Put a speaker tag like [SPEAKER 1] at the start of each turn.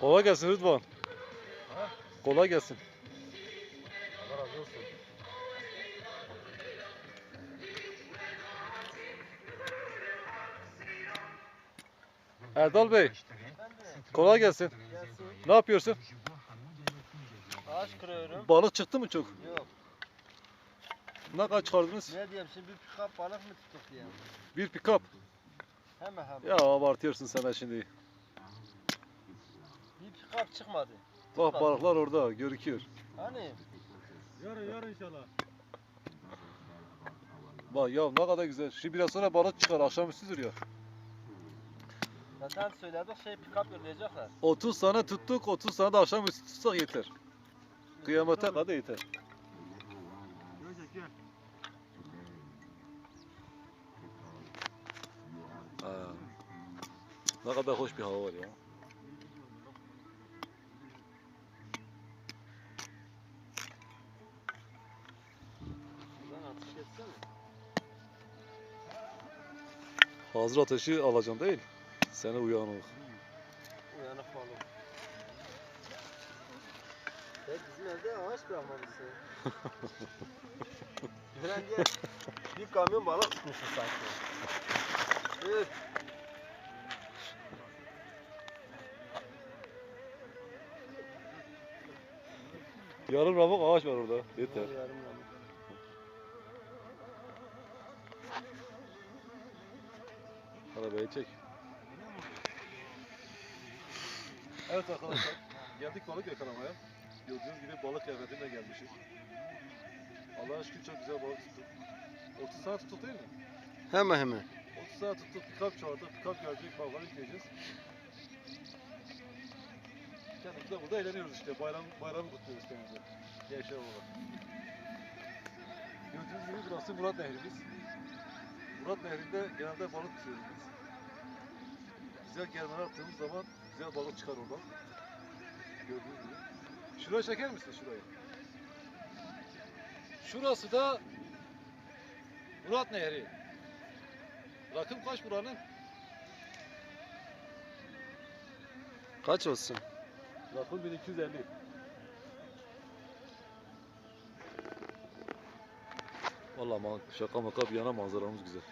[SPEAKER 1] Kolay gelsin Rıdvan.
[SPEAKER 2] Ha?
[SPEAKER 1] Kolay gelsin.
[SPEAKER 2] Allah razı olsun.
[SPEAKER 1] Erdal Bey, kolay gelsin. Ne yapıyorsun?
[SPEAKER 3] Ağaç kırıyorum.
[SPEAKER 1] Balık çıktı mı çok?
[SPEAKER 3] Yok.
[SPEAKER 1] Ne kadar çıkardınız?
[SPEAKER 3] Ne diyeyim şimdi bir pikap balık mı tuttuk diyeyim.
[SPEAKER 1] Bir pikap.
[SPEAKER 3] Hemen hemen.
[SPEAKER 1] Ya abartıyorsun sen şimdi.
[SPEAKER 3] Pikap çıkmadı.
[SPEAKER 1] Bak balıklar orada gözüküyor.
[SPEAKER 3] Hani
[SPEAKER 2] Yarın yarın inşallah.
[SPEAKER 1] Bak ya ne kadar güzel. Şimdi biraz sonra balık çıkar akşamüstüdür ya.
[SPEAKER 3] zaten söyledik şey pikap yollayacaklar.
[SPEAKER 1] 30 tane tuttuk 30 tane de akşamüstü tutsak yeter. Kıyamete kadar yeter.
[SPEAKER 2] Görecek gel.
[SPEAKER 1] Ne kadar hoş bir hava var ya. Hazır ateşi alacaksın değil. Seni uyanık.
[SPEAKER 3] Uyanık balık. Sen bizim evde ağaç bırakmamışsın. Gören diye bir kamyon balık tutmuşsun sanki. Evet.
[SPEAKER 1] Yarım ramuk ağaç var orada. Yeter.
[SPEAKER 3] Yarım yarım.
[SPEAKER 1] Arabayı çek. Evet arkadaşlar. geldik balık yakalamaya. Gördüğünüz gibi balık kıyafetimle gelmişiz. Allah'a şükür çok güzel balık tuttuk. 30 saat tuttuk değil mi?
[SPEAKER 3] Hemen hemen.
[SPEAKER 1] 30 saat tuttuk, pikap çağırdık, pikap gelecek, balıkları yükleyeceğiz. Kendimiz de burada eğleniyoruz işte, bayram, bayramı kutluyoruz kendimize. Gençler olarak. Gördüğünüz gibi burası Murat Nehrimiz. Murat Nehri'nde genelde balık tutuyoruz biz. Güzel gelmeler attığımız zaman güzel balık çıkar oradan. Gördüğünüz gibi. Şurayı çeker misin şurayı? Şurası da Murat Nehri. Rakım kaç buranın?
[SPEAKER 3] Kaç olsun?
[SPEAKER 1] Rakım 1250. Vallahi şaka maka bir yana manzaramız güzel.